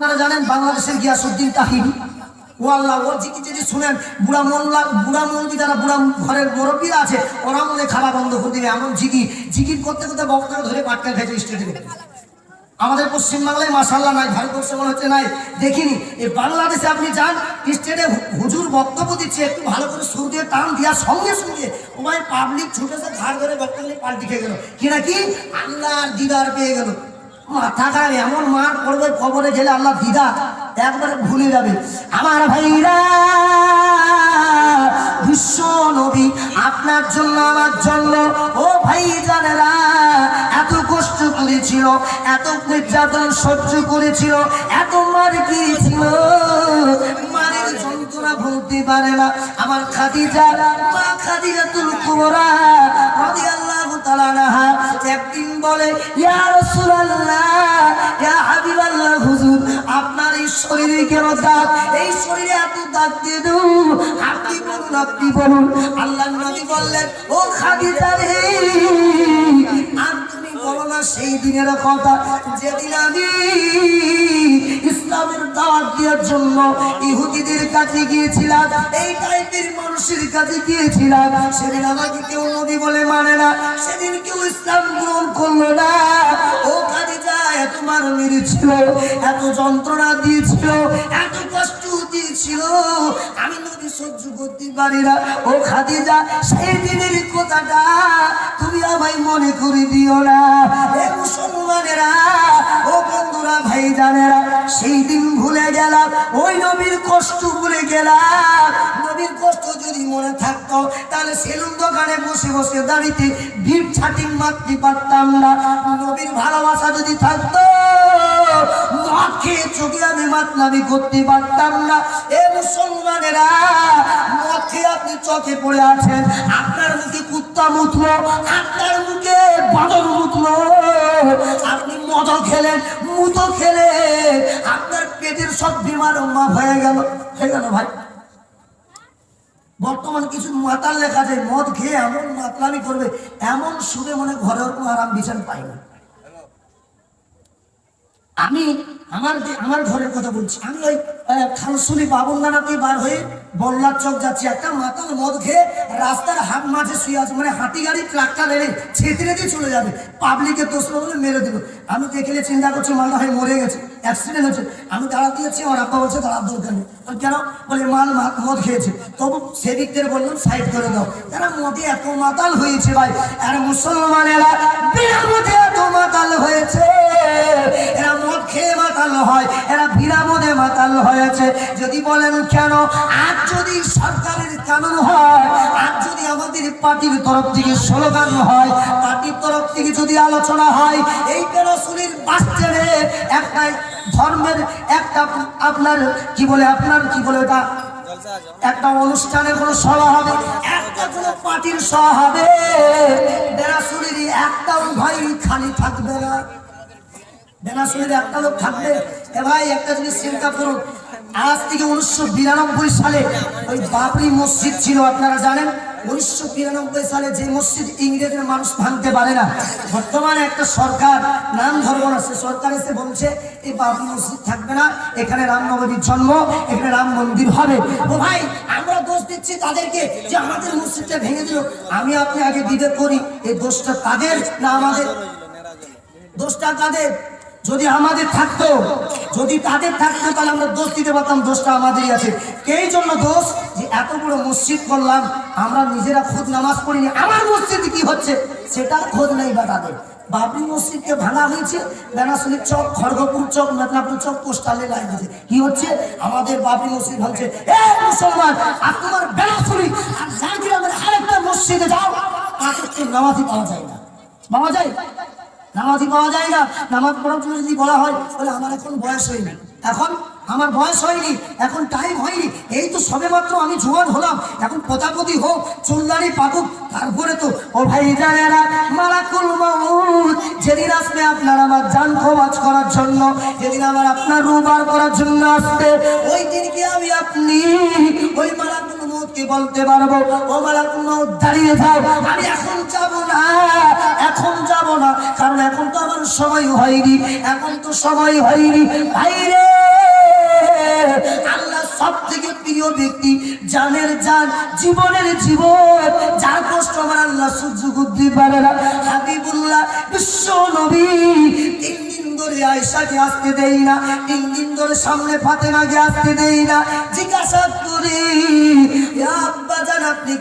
আপনারা জানেন বাংলাদেশের গিয়াসুদ্দিন তাহিরি ও আল্লাহ ওর জিকি যদি শুনেন, বুড়া মোল্লা, বুড়া মৌলবি যারা বুড়া ঘরের মুরব্বীরা আছে, ওরা মনে খাওয়া বন্ধ করে দিবে। এমন জিকির জিকির করতে করতে বক্তাকে ধরে পাটকা খেতে স্টেটে আমাদের পশ্চিমবাংলায় মাসাল্লাহ নাই, ভারতবর্ষে মনে হচ্ছে নাই। দেখিনি। এই বাংলাদেশে আপনি যান স্টেটে হুজুর বক্তব্য দিচ্ছে, একটু ভালো করে সুর দিয়ে টান দেওয়ার সঙ্গে সঙ্গে ওমাই পাবলিক ছুটেছে, ঘাড় ধরে বক্তব্য পাল্টি খেয়ে গেল। কিনা কি? নাকি আল্লাহর দিদার পেয়ে গেল। মাথা এমন মার পড়বে, কবরে গেলে আল্লাহ দিদা একবারে ভুলে যাবে। আমার ভাইরা, বিশ্ব নবী, আপনার জন্য, আমার জন্য, ও ভাই জানেরা এত কষ্ট করেছিল, এত নির্যাতন সহ্য করেছিল, এত মার গিয়েছিল মারের যন্ত্রণা ভুলতে পারে না। আমার খাদিজা, মা খাদিজা তুল কুমরা একদিন বলে হুজুর, আপনার এই শরীরে কেন দাগ? এই শরীরে এত দাগ দিয়ে দেব। আপনি বলুন আপনি বলুন। আল্লাহ নবী বললেন, ও খাদিজা রে এই টাইপের মানুষের কাছে গিয়েছিলাম, সেদিন আমাকে কেউ নবী বলে মানে না, সেদিন কেউ ইসলাম গ্রহণ করল না। ও কাজে যায়, এত মার এত যন্ত্রণা দিয়েছিল করতে পারি না। ও খাদিজা, সেই দিনের কথাটা তুমি আমায় মনে করে দিও না। মুসলমানেরা, ও বন্ধুরা ভাই জানেরা সেই দিন ভুলে গেলাম, ওই নবীর কষ্ট ভুলে গেলাম। নবীর কষ্ট যদি মনে থাকতো, তাহলে সেলুন দোকানে বসে বসে দাঁড়িতে ভিড় ছাটিং মারতে পারতাম না। নবীর ভালোবাসা যদি থাকতো খেয়ে চোখে আমি মাতলামি করতে পারতাম না। এ মুসলমানেরা চোখে পড়ে আছেন। আপনার মুখে কুত্তা মুতলো, আপনার মুখে বাদর মুতলো। আপনি মদ খেলেন মুতো খেলে আপনার পেটের সব বিমার হয়ে গেল। হয়ে গেল ভাই। বর্তমান কিছু মাতাল লেখা যায় মদ খেয়ে এমন মাতলামি করবে, এমন সুরে মনে ঘরের কোনো আরাম বিছান পাই না আমি আমার আমার ঘরের কথা বলছি। আমি ওই খালসুলি বাবনদানাতে বার হয়ে বল্লার চক যাচ্ছি। একটা মাতাল মদ খেয়ে রাস্তার হাত মাঝে শুয়ে আছে। মানে হাতি গাড়ি, ট্রাক্টার এনে ছেতরে দিয়ে চলে যাবে। পাবলিকের দোষ বলে মেরে দেবো। আমি দেখলে চিন্তা করছি মালদা হয়ে মরে গেছে। অ্যাক্সিডেন্ট হয়েছে। আমি দাঁড়া দিয়েছি আমার আব্বা বলছে দাঁড়ার দরকার নেই কেন? বলে মাল মদ খেয়েছে। তবু সেদিকদের বললাম, সাইড করে দাও। এরা মদে এত মাতাল হয়েছে ভাই আর মুসলমানেরা বিনা মদে এত মাতাল হয়েছে। এরা মদ খেয়ে মাতাল হয়, এরা বিনা মদে মাতাল হয়েছে। যদি বলেন কেন? আজ যদি সরকারের কানুন হয়, আজ যদি আমাদের পার্টির তরফ থেকে স্লোগান হয়, পার্টির তরফ থেকে যদি আলোচনা হয় এই পেরাসুলির বাস্টেরে একটা ধর্মের একটা আপনার কি বলে, আপনার কি বলে ওটা? একটা অনুষ্ঠানের কোনো সভা হবে, একটা কোনো পার্টির সভা হবে বেনাসুরির একটাও ভাই খালি থাকবে না। বেনাসুরির একটা লোক থাকবে। এ ভাই, একটা জিনিস চিন্তা করুন, আজ থেকে উনিশশো বিরানব্বই সালে ওই বাবরি মসজিদ ছিল, আপনারা জানেন? উনিশশো বিরানব্বই সালে যে মসজিদ ইংরেজের মানুষ ভাঙতে পারে না, বর্তমানে একটা সরকার নাম ধরবো না, সে সরকার এসে বলছে এই বাবরি মসজিদ থাকবে না, এখানে রামনবমীর জন্ম, এখানে রাম মন্দির হবে। ও ভাই, আমরা দোষ দিচ্ছি তাদেরকে যে আমাদের মসজিদটা ভেঙে দিল। আমি আপনি আগে বিবেক করি, এই দোষটা তাদের না আমাদের? দোষটা কাদের যদি আমাদের থাকতো, যদি তাদের থাকতো, তাহলে আমরা দোষ দিতে পারতাম, দোষটা আমাদেরই আছে। এই জন্য দোষ? এত বড় মসজিদ করলাম, আমরা নিজেরা খোঁজ নামাজ পড়িনি, আমার মসজিদে কি হচ্ছে? সেটার খোঁজ নেই বা তাদের বাবরি মসজিদকে ভাঙা হয়েছে বেনাসুলির চক, খড়গপুর চক, মেদিনীপুর চক, পোস্টালে লাগিয়েছে কি হচ্ছে? আমাদের বাবরি মসজিদ ভাঙছে। এ মুসলমান, আর তোমার বেনাসুলি আর জাহাঙ্গীরের আরেকটা মসজিদে যাও তাদেরকে নামাজই পাওয়া যায় না। পাওয়া যায়? নামাজই পাওয়া যায় না। নামাজ পড়ার জন্য যদি বলা হয়, তাহলে আমার এখন বয়স হয়নি। এখন আমার বয়স হয়নি, এখন টাইম হয়নি। এই তো সবে মাত্র আমি জোয়ান হলাম। এখন প্রজাপতি হোক চুলদারি পাকুক, তারপরে তো, ও ভাই জানেরা মালাকুল মাউত, যেদিন আসবে আপনার আমার যান খোঁজ করার জন্য, যেদিন আমার আপনার রুবার করার জন্য আসবে, ওই দিনকে আমি আপনি ওই মালাকুল মৌতকে বলতে পারব, ও মালাকুল মৌত দাঁড়িয়ে যাও, আমি এখন যাব না, এখন যাব না, কারণ এখন তো আমার সময় হয়নি, এখন তো সময় হয়নি, ভাইরে! আল্লাহ সব থেকে প্রিয় ব্যক্তি, জানের জান, জীবনের জীবন। যার কষ্ট আমার আল্লাহ সহ্য করতে পারে না। হাবিবুল্লাহ বিশ্ব নবী। তিন দিন ধরে আয়সাকে আসতে দেই না। তিন দিন ধরে সামনে ফাতেমাকে আসতে দেই না। জিজ্ঞাসা করি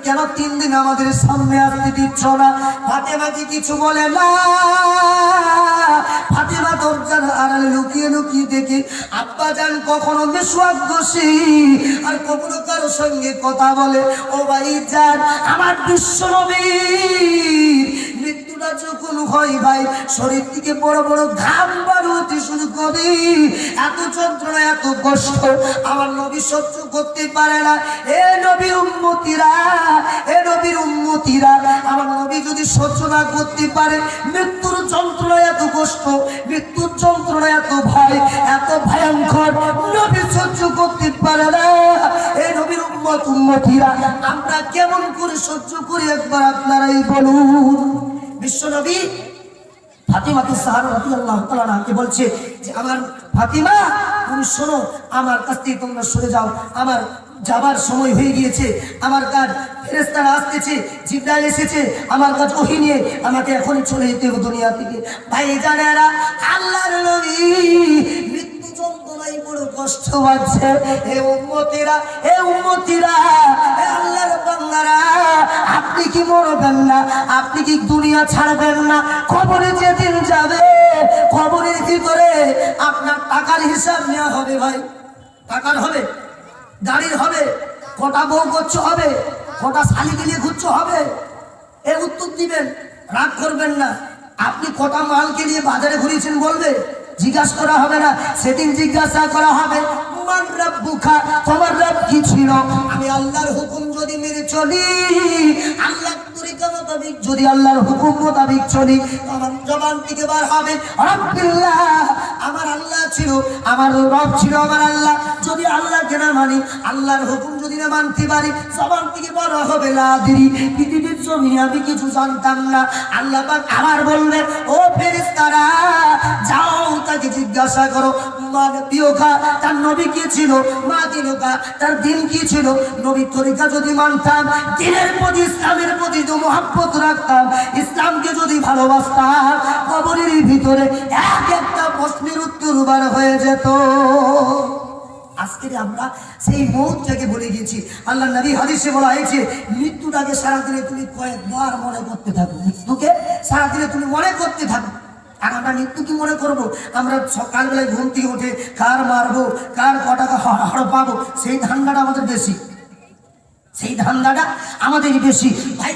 কেন তিন দিন আমাদের সামনে আসতে দিচ্ছ না? ফাতেমাকে কিছু বলে না। ফাতেমা দরজার আড়ালে লুকিয়ে লুকিয়ে দেখে, আব্বা যান কখনো মেসোয়াক ঘষি আর কখনো কারও সঙ্গে কথা বলে। ও ভাই যান আমার বিশ্ব নবী, মৃত্যুটা যখন হয় ভাই, শরীর থেকে বড় বড় ঘাম বাড়ুতে শুরু করে। এত যন্ত্রণা, এত কষ্ট, আমার নবী সহ্য করতে পারে না। এ নবী উন্মতিরা আমার যদি সহ্য না করতে পারে, মৃত্যুর যন্ত্রণা এত কষ্ট, মৃত্যুর যন্ত্রণা এত ভয়, এত ভয়ঙ্কর, নবী সহ্য করতে পারে না। এই নবীর উম্মত, উম্মতিরা, আমরা কেমন করে সহ্য করি একবার আপনারাই বলুন। বিশ্বনবী ফাতিমা তো সাহারা রাদিয়াল্লাহু তাআলা আনহাকে বলছে যে, আমার ফাতিমা, তুমি শোনো, আমার কাছ থেকে তোমরা সরে যাও, আমার যাবার সময় হয়ে গিয়েছে। আমার কাজ ফেরেস্তারা আসতেছে, জিব্রাইল এসেছে, আমার কাজ ওহি নিয়ে আমাকে এখনই চলে যেতে হবে দুনিয়া থেকে। ভাই জানেরা আল্লাহর নবী মৃত্যু কষ্ট হে আল্লাহর আপনি কি মরবেন না? আপনি কি দুনিয়া ছাড়বেন না? খবরে যেদিন যাবে খবরের ভিতরে আপনার টাকার হিসাব নেওয়া হবে ভাই। টাকার হবে। গাড়ির হবে, কটা বউ করছ হবে, কটা শালিকে নিয়ে ঘুরছ হবে? এর উত্তর দিবেন, রাগ করবেন না। আপনি কটা মালকে নিয়ে বাজারে ঘুরিয়েছেন বলবে? জিজ্ঞাসা করা হবে না, সেদিন জিজ্ঞাসা করা হবে তোমার রব আমি আল্লাহর হুকুম যদি মেনে চলি যদি আল্লাহর হুকুম মোতাবিক চলি, আমার জবান আমার আল্লাহ ছিল, আমার রব ছিল আমার আল্লাহ। যদি আল্লাহকে না মানি, আল্লাহর হুকুম যদি না মানতে পারি, জবান থেকে বড় হবে লাদিরি। পৃথিবীর জমি আমি কিছু জানতাম না। আল্লাহ আবার বলবে ও ফেরেশতারা, যাও তাকে জিজ্ঞাসা করো মা তার নবী কি ছিল? মা দিনকা তার দিন কি ছিল? নবী তরিকা যদি মানতাম দিনের প্রতি ইসলামের প্রতি তো মহাব্বত রাখতাম, ইসলামকে যদি ভালোবাসতাম, কবরের ভিতরে এক একটা প্রশ্নের উত্তর বার হয়ে যেত। আজকে আমরা সেই মৌতটাকে বলে গেছি আল্লাহ নবী হাদিসে বলা হয়েছে, মৃত্যুটাকে সারাদিনে তুমি কয়েকবার মনে করতে থাকো। মৃত্যুকে সারাদিনে তুমি মনে করতে থাকো। আর আমরা মৃত্যু কি মনে করব? আমরা সকালবেলায় ঘুম থেকে উঠে কার মারবো, কার ক টাকা হড়পাবো সেই ধান্দাটা আমাদের বেশি। সেই ধান্দাটা আমাদের বেশি। ভাই